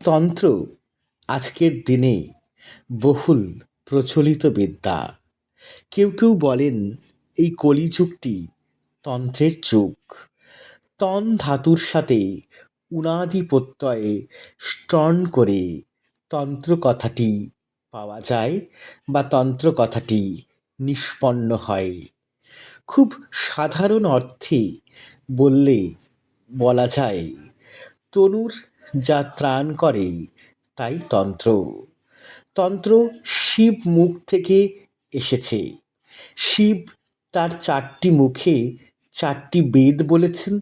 তন্ত্র আজকের দিনে বহুল প্রচলিত বিদ্যা। কেউ কেউ বলেন এই কলিযুগটি তন্ত্রের যুগ। তন ধাতুর সাথে উনাদি প্রত্যয়ে করে তন্ত্র কথাটি পাওয়া যায় বা তন্ত্র কথাটি নিষ্পন্ন হয়। খুব সাধারণ অর্থে বললে বলা যায়, তনুর যা ত্রাণ করে তাই তন্ত্র। তন্ত্র শিব মুখ থেকে এসেছে। শিব তার চারটি মুখে চারটি বেদ বলেছেন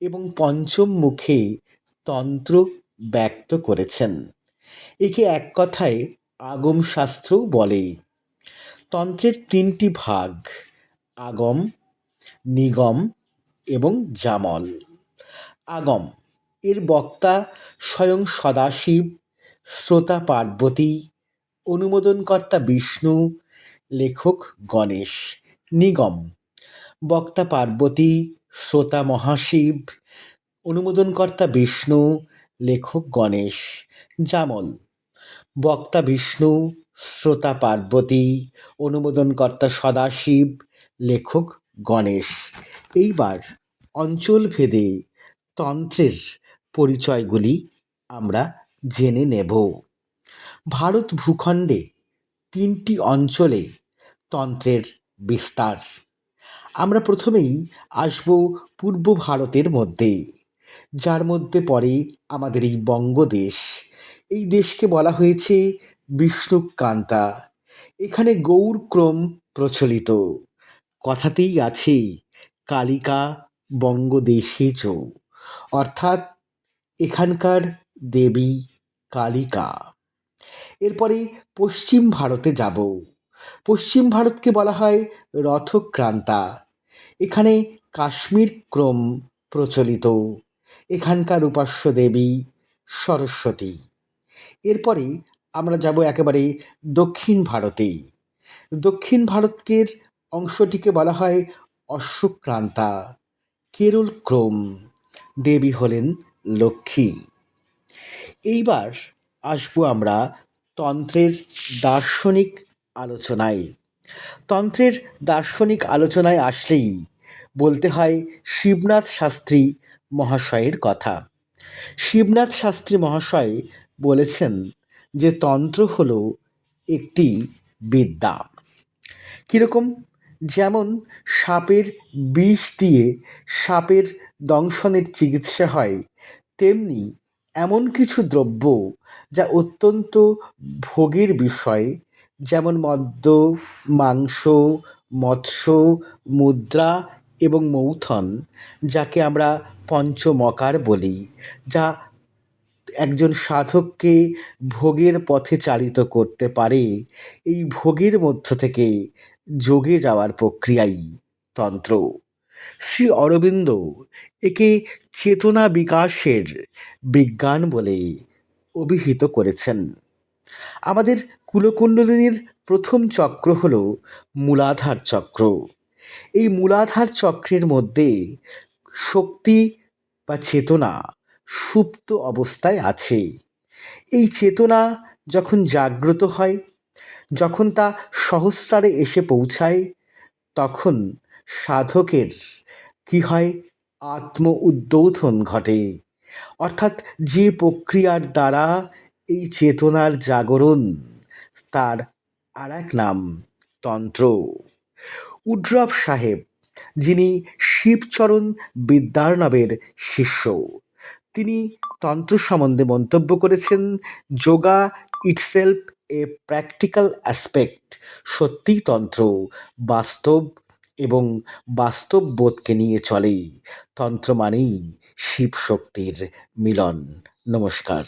এবং পঞ্চম মুখে তন্ত্র ব্যক্ত করেছেন। একে এক কথায় আগম শাস্ত্রও বলে। তন্ত্রের তিনটি ভাগ, আগম, নিগম এবং জামল। আগম এর বক্তা স্বয়ং সদাশিব, শ্রোতা পার্বতী, অনুমোদনকর্তা বিষ্ণু, লেখক গণেশ নিগম। বক্তা পার্বতী, শ্রোতা মহাশিব, অনুমোদনকর্তা বিষ্ণু, লেখক গণেশ জামল। বক্তা বিষ্ণু, শ্রোতা পার্বতী, অনুমোদনকর্তা সদাশিব, লেখক গণেশ। এইবার অঞ্চলভেদে তন্ত্রের পরিচয়গুলি আমরা জেনে নেব। ভারত ভূখণ্ডে তিনটি অঞ্চলে তন্ত্রের বিস্তার। আমরা প্রথমেই আসব পূর্ব ভারতের মধ্যে, যার মধ্যে পড়ে আমাদের এই বঙ্গদেশ। এই দেশকে বলা হয়েছে বিষ্ণুকান্তা। এখানে গৌরক্রম প্রচলিত। কথাতেই আছে, কালিকা বঙ্গদেশে চ অর্থাৎ এখানকার দেবী কালিকা। এরপরে পশ্চিম ভারতে যাব। পশ্চিম ভারতকে বলা হয় রথক্রান্তা। এখানে কাশ্মীর ক্রম প্রচলিত। এখানকার উপাস্য দেবী সরস্বতী। এরপরে আমরা যাব একেবারে দক্ষিণ ভারতে। দক্ষিণ ভারতের অংশটিকে বলা হয় অশ্বক্রান্তা। কেরল ক্রম। দেবী হলেন লক্ষ্মী। এইবার আসব আমরা তন্ত্রের দার্শনিক আলোচনায়। তন্ত্রের দার্শনিক আলোচনায় আসলেই বলতে হয় শিবনাথ শাস্ত্রী মহাশয়ের কথা। শিবনাথ শাস্ত্রী মহাশয় বলেছেন যে তন্ত্র হল একটি বিদ্যা। কীরকম? যেমন সাপের বিষ দিয়ে সাপের দংশনের চিকিৎসা হয় তেমনি এমন কিছু দ্রব্য যা অত্যন্ত ভোগের বিষয়, যেমন মদ্য, মাংস, মৎস্য, মুদ্রা এবং মৌথন, যাকে আমরা পঞ্চমকার বলি, যা একজন সাধককে ভোগের পথে চালিত করতে পারে। এই ভোগের মধ্য থেকে যোগে যাওয়ার প্রক্রিয়াই তন্ত্র। শ্রী অরবিন্দ একে চেতনা বিকাশের বিজ্ঞান বলে অভিহিত করেছেন। আমাদের কুলকুণ্ডলিনীর প্রথম চক্র হল মূলাধার চক্র। এই মূলাধার চক্রের মধ্যে শক্তি বা চেতনা সুপ্ত অবস্থায় আছে। এই চেতনা যখন জাগ্রত হয়, যখন তা সহস্রারে এসে পৌঁছায়, তখন সাধকের কী হয়? আত্ম উদ্বোধন ঘটে। অর্থাৎ যে প্রক্রিয়ার দ্বারা এই চেতনার জাগরণ, তার আর এক নাম তন্ত্র। উড্রব সাহেব, যিনি শিবচরণ বিদ্যার্ণবের শিষ্য, তিনি তন্ত্র সম্বন্ধে মন্তব্য করেছেন, yoga itself a practical aspect সত্যিই তন্ত্র, বাস্তব এবং বাস্তব বোধকে নিয়ে চলে। তন্ত্র মানেই শিব শক্তির মিলন। নমস্কার।